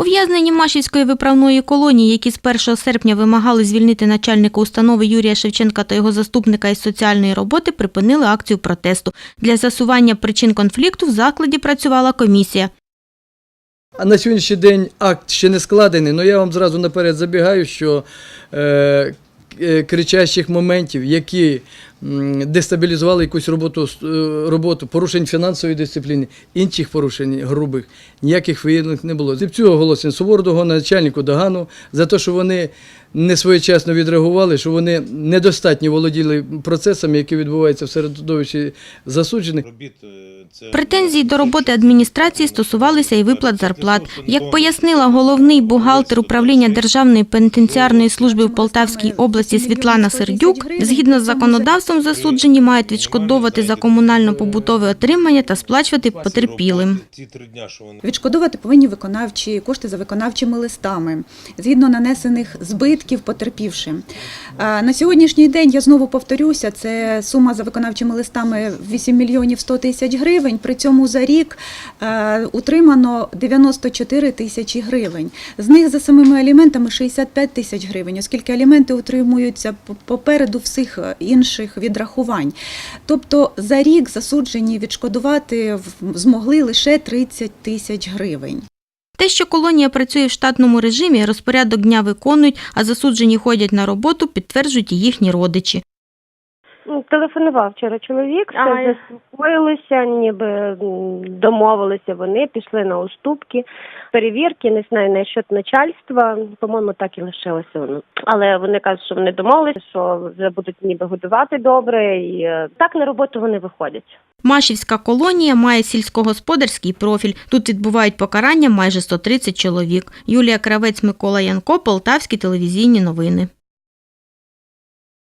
Ув'язнені Машівської виправної колонії, які з 1 серпня вимагали звільнити начальника установи Юрія Шевченка та його заступника із соціальної роботи, припинили акцію протесту. Для засування причин конфлікту в закладі працювала комісія. А на сьогоднішній день акт ще не складений, але я вам зразу наперед забігаю, що е, е, кричащих моментів, які дестабілізували якусь роботу, е, роботу, порушень фінансової дисципліни, інших порушень грубих, ніяких виявлених не було. Зіпцю оголошення Сувордого, начальнику Догану, за те, що вони не своєчасно відреагували, що вони недостатньо володіли процесами, які відбуваються в середовищі засуджених. Претензії до роботи адміністрації стосувалися і виплат зарплат. Як пояснила головний бухгалтер управління Державної пенітенціарної служби в Полтавській області Світлана Сердюк, згідно з законодавством засуджені мають відшкодовувати за комунально-побутове отримання та сплачувати потерпілим. Відшкодовувати повинні виконавчі кошти за виконавчими листами згідно нанесених збитків потерпівшим. На сьогоднішній день я знову повторюся, це сума за виконавчими листами 8 мільйонів 100 тисяч гривень. При цьому за рік утримано 94 тисячі гривень. З них за самими аліментами 65 тисяч гривень, оскільки аліменти утримуються по- попереду всіх інших відрахувань. Тобто за рік засуджені відшкодувати змогли лише 30 тисяч гривень. Те, що колонія працює в штатному режимі, розпорядок дня виконують, а засуджені ходять на роботу, підтверджують і їхні родичі. Ну, Телефонував вчора чоловік, все Ага. заспокоїлося, ніби м, домовилися вони, пішли на уступки, перевірки, не знаю, насчет начальства, по-моєму, так і лишилося воно. Але вони кажуть, що вони домовилися, що вже будуть ніби годувати добре, і е, так на роботу вони виходять. Машівська колонія має сільськогосподарський профіль. Тут відбувають покарання майже 130 чоловік. Юлія Кравець, Микола Янко, Полтавські телевізійні новини.